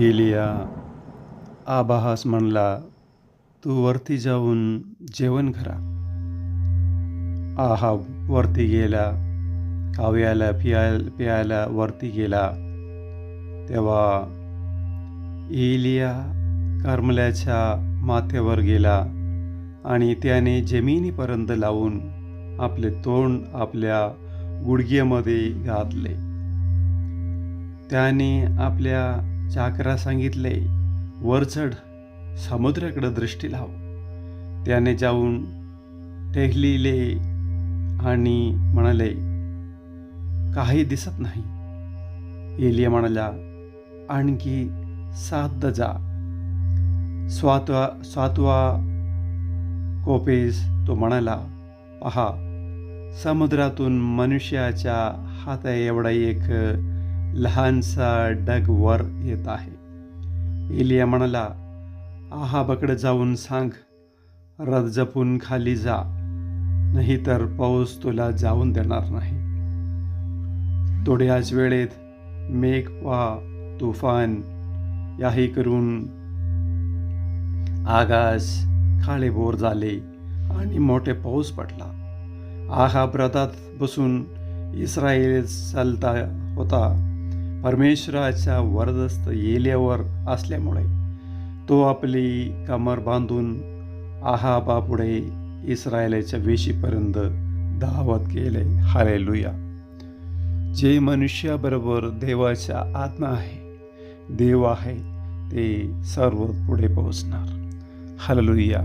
एलिया आबाहास म्हणला तू वरती जाऊन जेवण करा. आहा वरती गेला काव्याला पियाल पियाला वरती गेला. तेव्हा एलिया करमल्याच्या माथ्यावर गेला आणि त्याने जमिनीपर्यंत लावून आपले तोंड आपल्या गुडघ्यामध्ये घातले. त्याने आपल्या चाकरा सांगितले वर चढ समुद्राकडे दृष्टी लाव. त्याने जाऊन टेहलीले आणि म्हणाले काही दिसत नाही. एलिया म्हणाला आणखी सात जा स्वात्वा सातवा कोपेस तो म्हणाला पहा समुद्रातून मनुष्याच्या हाता एवढा एक लहानसा डग वर येत आहे. एलिया म्हणाला आहाबाकडे जाऊन सांग रथ जपून खाली जा नाही तर पाऊस तुला जाऊन देणार नाही. थोड्याच वेळेत मेघ वा तुफान याही करून आकाश खाळेभोर झाले आणि मोठे पाऊस पडला. आहा व्रतात बसून इस्रायल चालता होता. परमेश्वराच्या वरदस्त येल्यावर असल्यामुळे तो आपली कमर बांधून आहाबापुढे इस्रायलाच्या वेशीपर्यंत धावत गेले. हालेलुया. जे मनुष्याबरोबर देवाच्या आत्मा आहे देव आहे ते सर्व पुढे पोहोचणार. हालेलुया.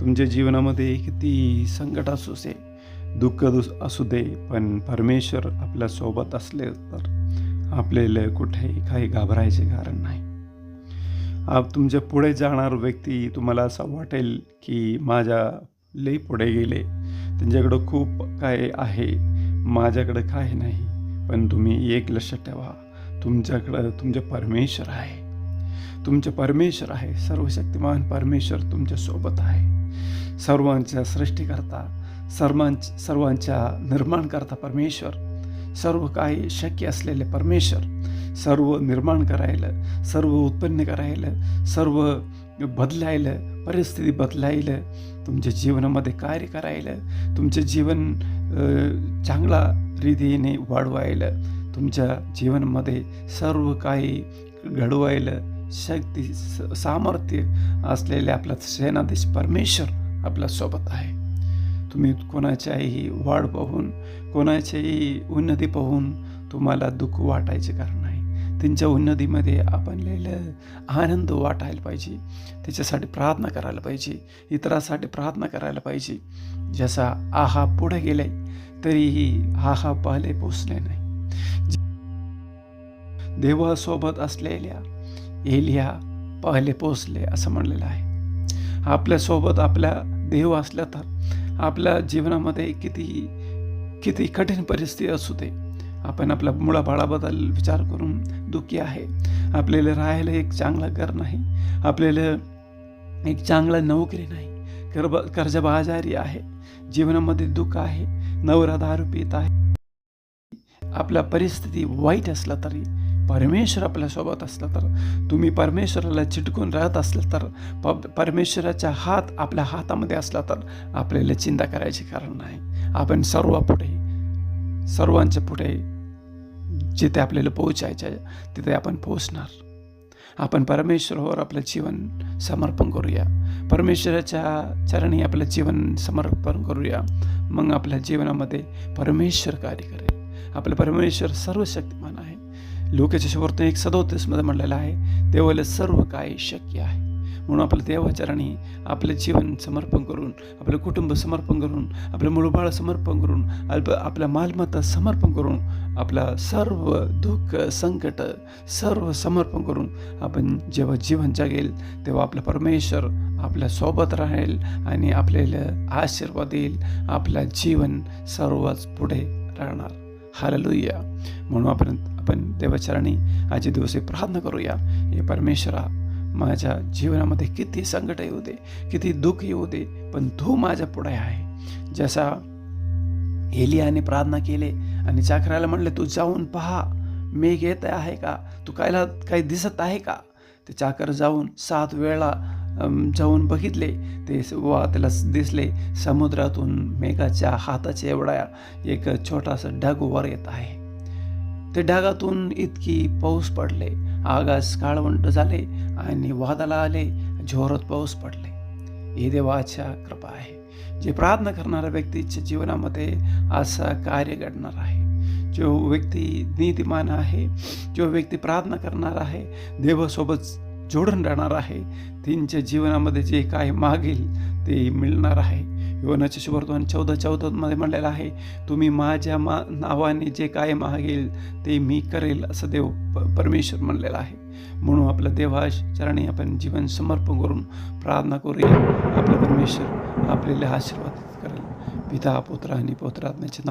तुमच्या जीवनामध्ये किती संकट असू दे दुःख दुस असू दे पण परमेश्वर आपल्यासोबत असले तर आपल्याला कुठेही काही घाबरायचे कारण नाही. आप तुमच्यापुढे जाणार व्यक्ती तुम्हाला असं वाटेल की माझ्या लई पुढे गेले. त्यांच्याकडं खूप काय आहे माझ्याकडं काय नाही पण तुम्ही एक लक्ष ठेवा. तुमच्याकडं तुमचे परमेश्वर आहे. तुमचे परमेश्वर आहे. सर्वशक्तिमान परमेश्वर तुमच्यासोबत आहे. सर्वांच्या सृष्टीकरता सर्वांच सर्वांच्या निर्माणकर्ता परमेश्वर सर्व काही शक्य असलेले परमेश्वर सर्व निर्माण करायला सर्व उत्पन्न करायला सर्व बदलायलं परिस्थिती बदलायलं तुमच्या जीवनामध्ये कार्य करायला तुमचं जीवन चांगला रीतीने वाढवायला तुमच्या जीवनामध्ये सर्व काही घडवायला शक्ती सामर्थ्य असलेले आपला सेनाधीश परमेश्वर आपल्यासोबत आहे. तुम्ही कोणाच्याही वाढ पाहून कोणाच्याही उन्नती पाहून तुम्हाला दुःख वाटायचे कारण नाही. त्यांच्या उन्नतीमध्ये आपण लिहिलं आनंद वाटायला पाहिजे. त्याच्यासाठी प्रार्थना करायला पाहिजे. इतरासाठी प्रार्थना करायला पाहिजे. जसा आहा पुढे गेले तरीही आहा पाले पोचले नाही. देवासोबत असलेल्या एलिया पहिले पोचले असं म्हणलेलं आहे. आपल्यासोबत आपल्या देव असल्या तर आपल्या जीवनामध्ये किती किती कठीण परिस्थिती असू दे. आपण आपल्या मुळाबाळाबद्दल विचार करून दुःखी आहे. आपल्याला राहायला एक चांगलं घर नाही. आपल्याला एक चांगला नोकरी नाही. कर्ब कर्जबाजारी आहे. जीवनामध्ये दुःख आहे. नवरा दारू पित आहे. आपल्या परिस्थिती वाईट असलं तरी परमेश्वर आपल्यासोबत असला तर तुम्ही परमेश्वराला चिटकून राहत असलं तर प परमेश्वराचा हात आपल्या हातामध्ये असला तर आपल्याला चिंता करायचे कारण नाही. आपण सर्व पुढे सर्वांच्या पुढे जिथे आपल्याला पोहोचायचं आहे तिथे आपण पोहोचणार. आपण परमेश्वरावर आपलं जीवन समर्पण करूया. परमेश्वराच्या चरणी आपलं जीवन समर्पण करूया. मग आपल्या जीवनामध्ये परमेश्वर कार्य करेल. आपलं परमेश्वर सर्व शक्तिमान आहे. लोकेच्या शेवटून एक सदोतीसमध्ये म्हणलेलं आहे देवाला सर्व काही शक्य आहे. म्हणून आपलं देवाचरणी आपलं जीवन समर्पण करून आपलं कुटुंब समर्पण करून आपलं मुळबाळ समर्पण करून अल्प आपल्या मालमत्ता समर्पण करून आपला सर्व दुःख संकट सर्व समर्पण करून आपण जेव्हा जीवन जगेल तेव्हा आपलं परमेश्वर आपल्यासोबत राहील आणि आपल्याला आशीर्वाद देईल. आपलं जीवन सर्वच पुढे राहणार. हाललुया म्हणून आपण आपण देवाचरणी आजचे दिवस प्रार्थना करूया. हे परमेश्वरा माझ्या जीवनामध्ये किती संकट येऊ दे किती दुःख येऊ दे पण तू माझ्या पुढे आहे. जसा एलियाने प्रार्थना केले आणि चाकऱ्याला म्हणले तू जाऊन पहा मेघ येत आहे का? तू कायला काही दिसत आहे का? ते चाकर जाऊन सात वेळा जाऊन बघितले. ते वा त्याला दिसले समुद्रातून मेघाच्या हाताच्या एवढा एक छोटासा ढग वर येत आहे. ते ढगातून इतकी पाऊस पडले आगास काळवंट झाले आणि वादाला आले झोरत पाऊस पडले. ही देवाच्या कृपा आहे जे प्रार्थना करणाऱ्या व्यक्तीच्या जीवनामध्ये असा कार्य घडणार आहे. जो व्यक्ती नीतिमान आहे जो व्यक्ती प्रार्थना करणार आहे देवासोबत जोडून राहणार आहे त्यांच्या जीवनामध्ये जे काय मागेल ते मिळणार आहे. योनाच्या शुभवर्तमान चौदा चौदामध्ये म्हणलेलं आहे तुम्ही माझ्या मा नावाने जे काय मागेल ते मी करेल असं देव प परमेश्वर म्हणलेलं आहे. म्हणून आपलं देवा चरणी आपण जीवन समर्पण करून प्रार्थना करूया. आपलं परमेश्वर आपल्याला आशीर्वाद करेल. पिता पुत्र आणि पौत्रात्म्याचे